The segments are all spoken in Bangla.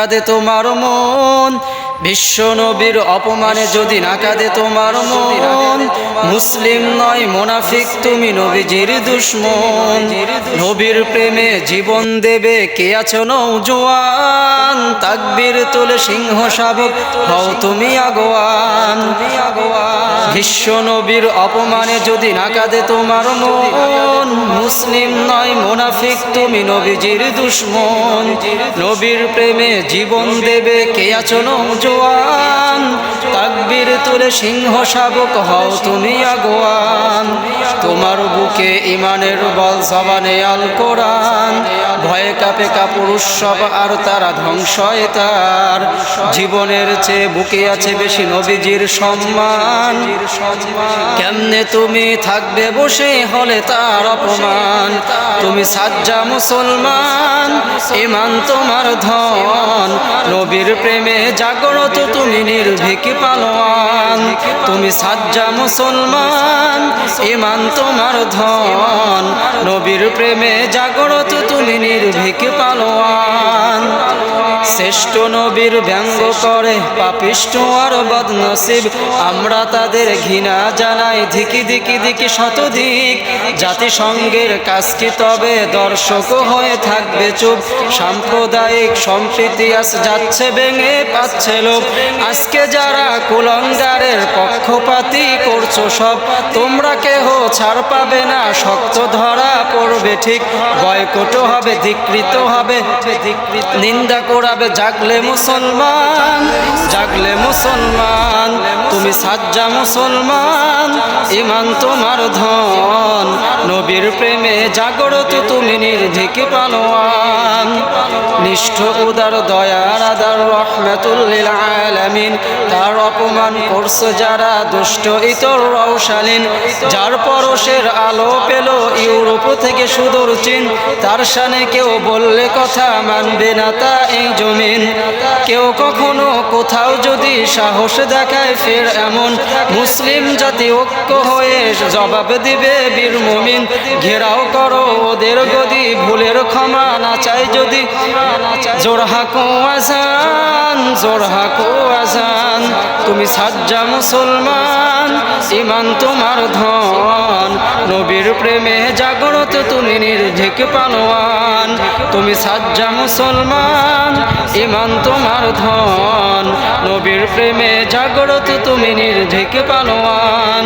কাঁদে তোমার মন। বিশ্ব নবীর অপমানে যদি না কাঁদে তোমার মন। মুসলিম নয় মোনাফিক তুমি নবীজির দুশ্মন। নবীর প্রেমে জীবন দেবে কে আছো নৌজোয়ান? তাকবীর তোলে সিংহ শাবক হও তুমি আগোয়ান। বিশ্ব নবীর অপমানে যদি না কাঁদে তোমার মন। মুসলিম মোনাফিক তুমি নবীজির দুশ্মন। নবীর প্রেমে জীবন দেবে, কে আছো জোয়ান তাকবীর তুলে সিংহ শাবক হও তুমি আগোয়ান। তোমার ইমানের বল জবানে আল কোরআন? ভয়ে কাপে কাপুরুষ সব, আর তারা ধ্বংসয় তার। জীবনের চেয়ে বুকে আছে বেশি নবীজির সম্মান। কেমনে তুমি থাকবে বসে হলে তার অপমান? তুমি সাজ্জা মুসলমান, ইমান তোমার ধন। নবীর প্রেমে জাগ্রত তুমি নির্ভীক পালোয়ান। তুমি সাজ্জা মুসলমান, ইমান তোমার ধন। নবীর প্রেমে জাগ্রত তুমি নির্ভীক পালোয়ান। শ্রেষ্ঠ নবীর ব্যঙ্গ করে পাপিষ্ট আর বদনসিব। আমরা তাদের ঘৃণা জানাই, ধিকি দিকি দিকি শতদিক জাতিসংঘের কাজ কি তবে দর্শক হয়ে থাকবে চুপ। সাম্প্রদায়িক সম্প্রীতি আস যাচ্ছে ভেঙে পাচ্ছে লোক আজকে যারা কুলঙ্গারের পক্ষপাতি করছ সব, তোমরা কেহ ছাড় পাবে না, শক্ত ধরা পড়বে ঠিক বয়কট হবে ধিকৃত হবে, নিন্দা করাবে, জাগলে মুসলমান জাগলে মুসলমান, তুমি সাজ্জা মুসলমান, ইমান তোমার ধন, নবীর প্রেমে জাগরত তুমি নির্ভীক পালোয়ান। নিষ্ঠ উদার দয়ার আদার রহমাতুল্লিল আলামিন। তার অপমান করছে যারা দুষ্ট, ইতর রৌশালীন যার পরশের আলো পেল ইউরোপ থেকে সুদূর চীন তার সানে কেউ বললে কথা মানবে না তা এই জমিন। কেউ কখনো কোথাও যদি সাহস দেখায় ফের এমন মুসলিম জাতি ঐক্য হয়ে জবাব দিবে বীর মুমিন। ঘেরাও করো ওদের গদি, ভুলের ক্ষমা না চাই যদি। জোরহাকো আজান জোরহাকো আজান। তুমি সাজ্জা মুসলমান ইমান তোমার ধন। নবীর প্রেমে জাগরত তুমি নির্ভীক পালোয়ান। তুমি সাজ্জা মুসলমান ইমান তোমার ধন। নবীর প্রেমে জাগরত তুমি নির্ভীক পালোয়ান।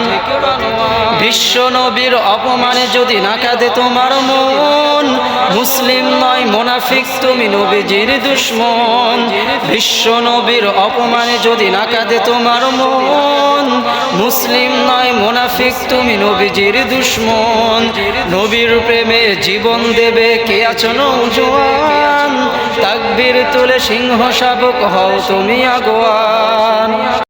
বিশ্ব নবীর অপমানে যদি না কাঁদে তোমার মন, মুসলিম নয়, মোনাফিক তুমি নবীজির দুশ্মন। বিশ্ব নবীর অপমানে যদি না কাঁদে তোমার মন, মুসলিম নয়, মোনাফিক, তুমি নবীজির দুশ্মন। নবীর প্রেমে জীবন দেবে কে আছো নৌজোয়ান তাকবীর তুলে সিংহ শাবক হও তুমি আগোয়ান।